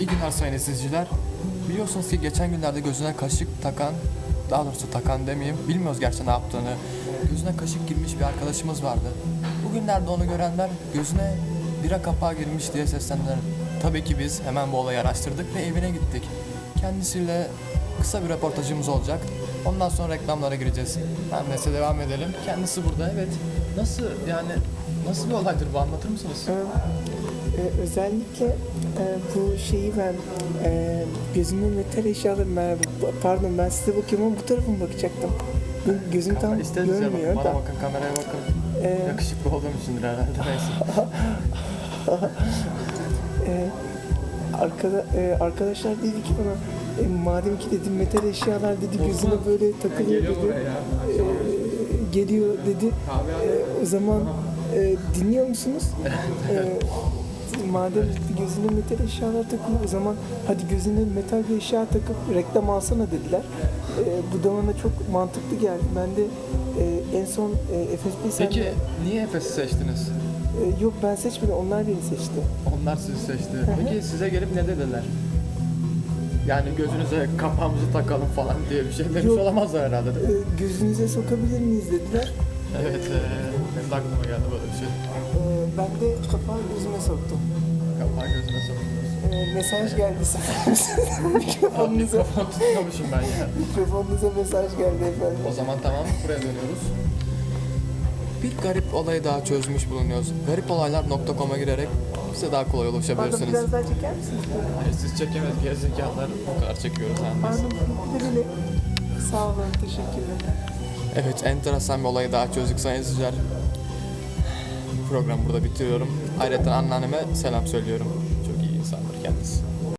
İyi günler sayın izleyiciler. Biliyorsunuz ki geçen günlerde gözüne kaşık takan, daha doğrusu takan demeyeyim, bilmiyoruz gerçi ne yaptığını. Gözüne kaşık girmiş bir arkadaşımız vardı. Bugünlerde onu görenler gözüne bira kapağı girmiş diye seslendiler. Tabii ki biz hemen bu olayı araştırdık ve evine gittik. Kendisiyle kısa bir röportajımız olacak. Ondan sonra reklamlara gireceğiz. Her neyse devam edelim. Kendisi burada evet. Nasıl yani nasıl bir olaydır bu anlatır mısınız? Ee, özellikle e, bu şeyi ben e, gözümün metal eşyaları merhaba pardon ben size bakıyorum ama bu tarafa mı bakacaktım? Benim gözüm tam İstediğiniz yere görmüyor bakın, da. bana bakın, kameraya bakın. Ee, Yakışıklı olduğum içindir herhalde neyse. e, arkada, e, arkadaşlar dedi ki bana e, madem ki dedim metal eşyalar dedi gözüme böyle takılıyor dedi. E, geliyor dedi. E, o zaman e, dinliyor musunuz? E, madem gözüne metal eşyalar takılıyor o zaman hadi gözüne metal bir eşya takıp reklam alsana dediler. E, bu da bana çok mantıklı geldi. Ben de e, en son e, FSB Peki sende- niye Efes'i seçtiniz? E, yok ben seçmedim onlar beni seçti. Onlar sizi seçti. Peki size gelip ne dediler? Yani gözünüze kapağımızı takalım falan diye bir şey demiş Yok. olamazlar herhalde değil mi? E, gözünüze sokabilir miyiz dediler. Evet, e, benim de aklıma geldi böyle bir şey. E, ben de kapağı gözüme soktum. Kapağı gözüne soktunuz. E, mesaj geldi sana. Abi mikrofonunuza, mikrofon tutmamışım ben ya. mikrofonunuza mesaj geldi efendim. O zaman tamam buraya dönüyoruz. Bir garip olayı daha çözmüş bulunuyoruz. Garipolaylar.com'a girerek bize daha kolay Pardon ulaşabilirsiniz. biraz daha çeker misiniz? Hayır siz çekemez gerizekalılar o kadar çekiyoruz yani. Pardon. Sağ olun teşekkürler. Evet enteresan bir olayı daha çözdük sayın izleyiciler. Programı burada bitiriyorum. Ayrıca anneanneme selam söylüyorum. Çok iyi insandır kendisi.